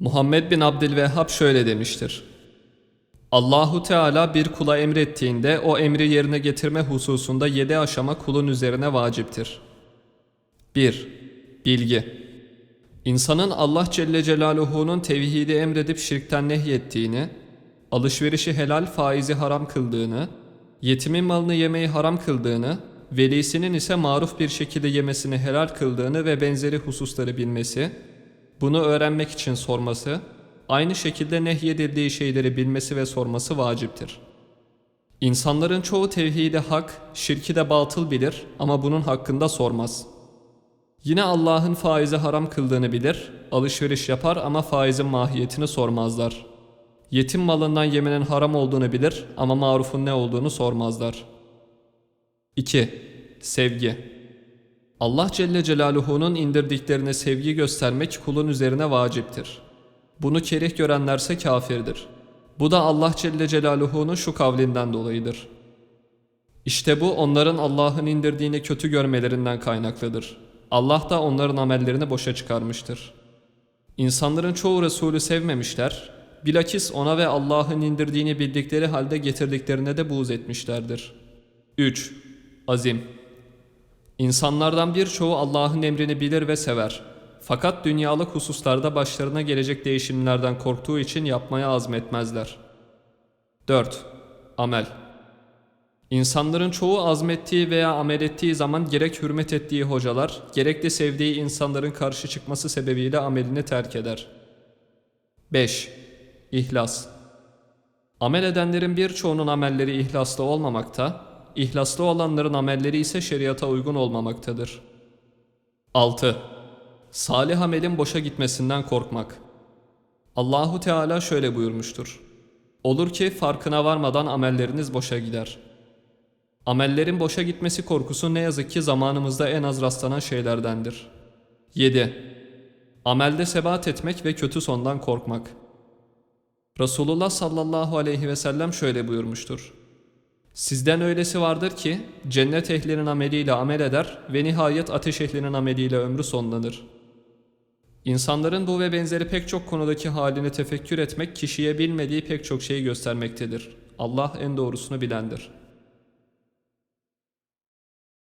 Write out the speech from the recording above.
Muhammed bin Abdülvehhab şöyle demiştir. Allahu Teala bir kula emrettiğinde o emri yerine getirme hususunda yedi aşama kulun üzerine vaciptir. 1. Bilgi İnsanın Allah Celle Celaluhu'nun tevhidi emredip şirkten nehyettiğini, alışverişi helal faizi haram kıldığını, yetimin malını yemeyi haram kıldığını, velisinin ise maruf bir şekilde yemesini helal kıldığını ve benzeri hususları bilmesi, bunu öğrenmek için sorması, aynı şekilde nehyedildiği şeyleri bilmesi ve sorması vaciptir. İnsanların çoğu tevhidi hak, şirki de batıl bilir ama bunun hakkında sormaz. Yine Allah'ın faizi haram kıldığını bilir, alışveriş yapar ama faizin mahiyetini sormazlar. Yetim malından yemenin haram olduğunu bilir ama marufun ne olduğunu sormazlar. 2. Sevgi Allah Celle Celaluhu'nun indirdiklerine sevgi göstermek kulun üzerine vaciptir. Bunu kerih görenlerse kafirdir. Bu da Allah Celle Celaluhu'nun şu kavlinden dolayıdır. İşte bu onların Allah'ın indirdiğini kötü görmelerinden kaynaklıdır. Allah da onların amellerini boşa çıkarmıştır. İnsanların çoğu Resulü sevmemişler, bilakis ona ve Allah'ın indirdiğini bildikleri halde getirdiklerine de buğz etmişlerdir. 3. Azim İnsanlardan birçoğu Allah'ın emrini bilir ve sever. Fakat dünyalık hususlarda başlarına gelecek değişimlerden korktuğu için yapmaya azmetmezler. 4. Amel İnsanların çoğu azmettiği veya amel ettiği zaman gerek hürmet ettiği hocalar, gerek de sevdiği insanların karşı çıkması sebebiyle amelini terk eder. 5. İhlas Amel edenlerin birçoğunun amelleri ihlaslı olmamakta, ihlaslı olanların amelleri ise şeriata uygun olmamaktadır. 6. Salih amelin boşa gitmesinden korkmak. Allahu Teala şöyle buyurmuştur. Olur ki farkına varmadan amelleriniz boşa gider. Amellerin boşa gitmesi korkusu ne yazık ki zamanımızda en az rastlanan şeylerdendir. 7. Amelde sebat etmek ve kötü sondan korkmak. Resulullah sallallahu aleyhi ve sellem şöyle buyurmuştur. Sizden öylesi vardır ki cennet ehlinin ameliyle amel eder ve nihayet ateş ehlinin ameliyle ömrü sonlanır. İnsanların bu ve benzeri pek çok konudaki halini tefekkür etmek kişiye bilmediği pek çok şeyi göstermektedir. Allah en doğrusunu bilendir.